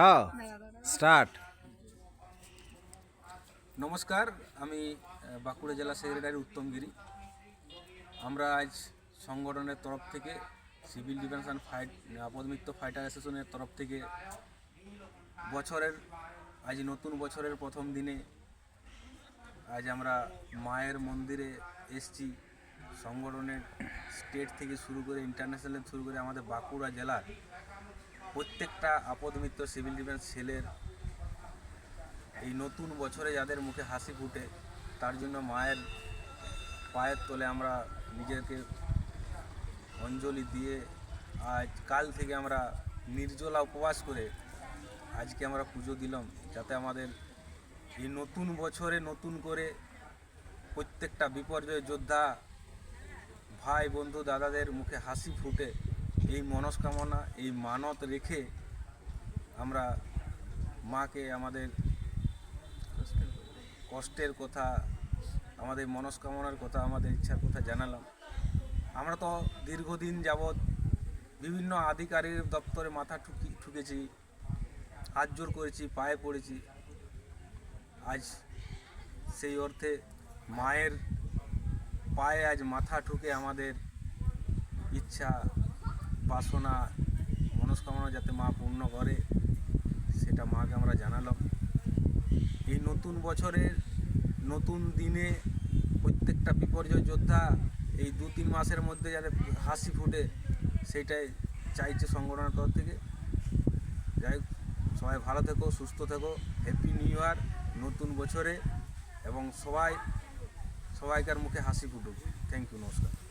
হ্যাঁ স্টার্ট। নমস্কার, আমি বাঁকুড়া জেলা সেক্রেটারি উত্তমগিরি আমরা আজ সংগঠনের তরফ থেকে সিভিল ডিফেন্স অ্যান্ড ফাইট আপদমিত্র ফাইটার অ্যাসোসিয়েশনের তরফ থেকে বছরের, আজ নতুন বছরের প্রথম দিনে আজ আমরা মায়ের মন্দিরে এসছি। সংগঠনের স্টেট থেকে শুরু করে, ইন্টারন্যাশনাল শুরু করে আমাদের বাঁকুড়া জেলার প্রত্যেকটা আপদমিত্র সিভিল ডিফেন্স সেলের এই নতুন বছরে যাদের মুখে হাসি ফুটে, তার জন্য মায়ের পায়ের তলে আমরা নিজেকে অঞ্জলি দিয়ে আজ কাল থেকে আমরা নির্জলা উপবাস করে আজকে আমরা পুজো দিলাম, যাতে আমাদের এই নতুন বছরে নতুন করে প্রত্যেকটা বিপর্যয় যোদ্ধা ভাই বন্ধু দাদাদের মুখে হাসি ফুটে। এই মনস্কামনা, এই মানত রেখে আমরা মাকে আমাদের কষ্টের কথা, আমাদের মনস্কামনার কথা, আমাদের ইচ্ছার কথা জানালাম। আমরা তো দীর্ঘদিন যাবৎ বিভিন্ন আধিকারিক দপ্তরে মাথা ঠুকি, ঠুকেছি, হাত জোর করেছি, পায়ে পড়েছি। আজ সেই অর্থে মায়ের পায়ে আজ মাথা ঠুকে আমাদের ইচ্ছা বাসনা, মনস্কামনা যাতে মা পূর্ণ করে, সেটা মাকে আমরা জানালাম। এই নতুন বছরের নতুন দিনে প্রত্যেকটা বিপর্যয় যোদ্ধা এই দু তিন মাসের মধ্যে যাতে হাসি ফুটে সেইটাই চাইছে সংগঠনের তরফ থেকে। যাই সবাই ভালো থেকো, সুস্থ থেকো। হ্যাপি নিউ ইয়ার নতুন বছরে, এবং সবাই, সবাইকার মুখে হাসি ফুটুক। থ্যাংক ইউ নমস্কার।